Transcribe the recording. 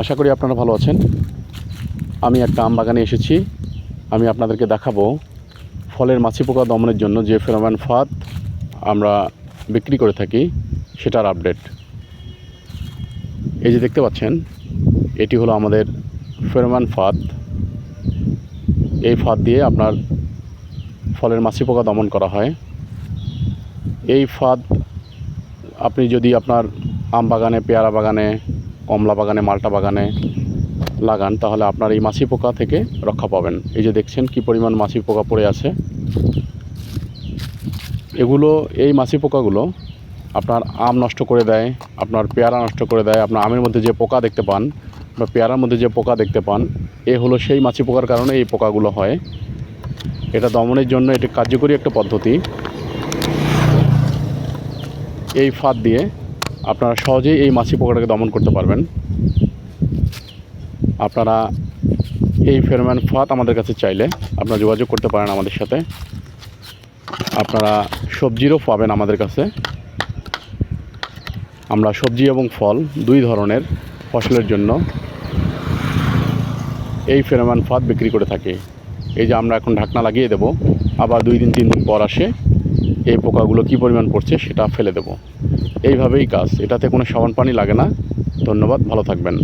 আশা করি আপনারা ভালো আছেন। আমি একটা আম বাগানে এসেছি। আমি আপনাদেরকে দেখাবো ফলের মাছি পোকা দমনের জন্য যে ফেরোম্যান ফাঁদ আমরা বিক্রি করে থাকি, সেটার আপডেট এই যে দেখতে পাচ্ছেন, এটি হলো আমাদের ফেরোম্যান ফাঁদ। এই ফাঁদ দিয়ে আপনার ফলের মাছি পোকা দমন করা হয়। এই ফাঁদ আপনি যদি আপনার আম বাগানে পেয়ারা বাগানে কমলা বাগানে, মালটা বাগানে লাগান, তাহলে আপনার এই মাছি পোকা থেকে রক্ষা পাবেন। এই যে দেখছেন কি পরিমাণ মাছি পোকা পড়ে আছে। এগুলো, এই মাছি পোকাগুলো আপনার আম নষ্ট করে দেয়, আপনার পেয়ারা নষ্ট করে দেয়, আপনার আমের মধ্যে যে পোকা দেখতে পান বা পেয়ারার মধ্যে যে পোকা দেখতে পান, এ হলো সেই মাছি পোকার কারণে এই পোকাগুলো হয়। এটা দমনের জন্য এটি কার্যকরী একটা পদ্ধতি। এই ফাঁদ দিয়ে আপনারা সহজেই এই মাছি পোকাটাকে দমন করতে পারবেন। আপনারা এই ফেরোম্যান ফাঁদ আমাদের কাছে চাইলে আপনারা যোগাযোগ করতে পারেন আমাদের সাথে। আপনারা সবজিরও পাবেন আমাদের কাছে। আমরা সবজি এবং ফল দুই ধরনের ফসলের জন্য এই ফেরোম্যান ফাঁদ বিক্রি করে থাকি। এই যে আমরা এখন ঢাকনা লাগিয়ে দেব, আবার দুই দিন, তিন দিন পর আসে এই পোকাগুলো কি পরিমাণ পড়ছে সেটা ফেলে দেব। এইভাবেই কাজ। এটাতে কোনো সাবান পানি লাগে না। ধন্যবাদ, ভালো থাকবেন।